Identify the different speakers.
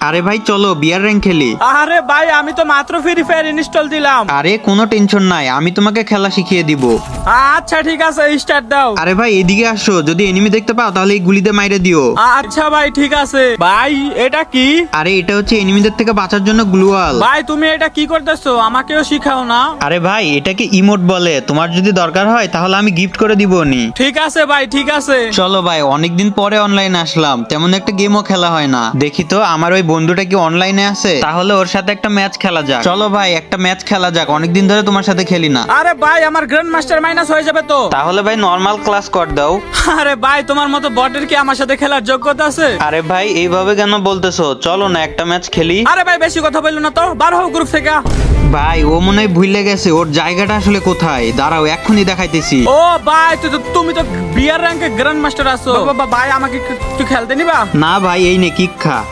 Speaker 1: আরে ভাই চলো বিয়ার র্যাঙ্ক খেলি।
Speaker 2: আরে ভাই আমি তো মাত্র ফ্রি ফায়ার ইনস্টল দিলাম।
Speaker 1: আরে কোনো টেনশন নাই আমি তোমাকে খেলা শিখিয়ে দিব।
Speaker 2: আচ্ছা ঠিক আছে স্টার্ট দাও।
Speaker 1: আরে ভাই এদিকে আসো যদি এনিমি দেখতে পাও তাহলে এই গুলিতে মাইরে দিও।
Speaker 2: আচ্ছা ভাই ঠিক আছে। ভাই এটা কি?
Speaker 1: আরে এটা হচ্ছে এনিমিদের থেকে বাঁচার জন্য গ্লুয়াল।
Speaker 2: ভাই তুমি এটা কি করতেছো? আমাকেও শিখাও না।
Speaker 1: আরে ভাই এটাকে ইমোট বলে। তোমার যদি দরকার হয় তাহলে আমি গিফট করে দিব নি।
Speaker 2: ঠিক আছে ভাই ঠিক আছে।
Speaker 1: চলো ভাই অনেকদিন পরে অনলাইনে আসলাম। তেমন একটা গেমও খেলা হয় না। দেখি তো আমার ওই বন্ধুটা কি অনলাইনে আছে? তাহলে ওর সাথে একটা ম্যাচ খেলা যাক। চলো ভাই একটা ম্যাচ খেলা যাক। অনেকদিন ধরে তোমার সাথে খেলি না।
Speaker 2: আরে ভাই আমার গ্র্যান্ড মাস্টার মাইনাস হয়ে যাবে তো।
Speaker 1: তাহলে ভাই নর্মাল ক্লাস কর দাও।
Speaker 2: আরে ভাই তোমার মতো বটের কি আমার সাথে খেলার যোগ্যতা আছে?
Speaker 1: আরে ভাই এইভাবে কেন বলতেছো? চলো না একটা ম্যাচ খেলি।
Speaker 2: আরে ভাই বেশি কথা বলল না তো। বার হও গ্রুপ থেকে।
Speaker 1: ভাই ও মনে হয় ভুলে গেছে। ওর জায়গাটা আসলে কোথায়? দাঁড়াও এক্ষুনি দেখাইতেছি।
Speaker 2: ও ভাই তো তো- তুমি তো বিয়ার র্যাঙ্কে গ্র্যান্ড মাস্টার আছো। বাবা ভাই আমাকে একটু- একটু খেলতে নিবা?
Speaker 1: না ভাই এই নে কিক খা।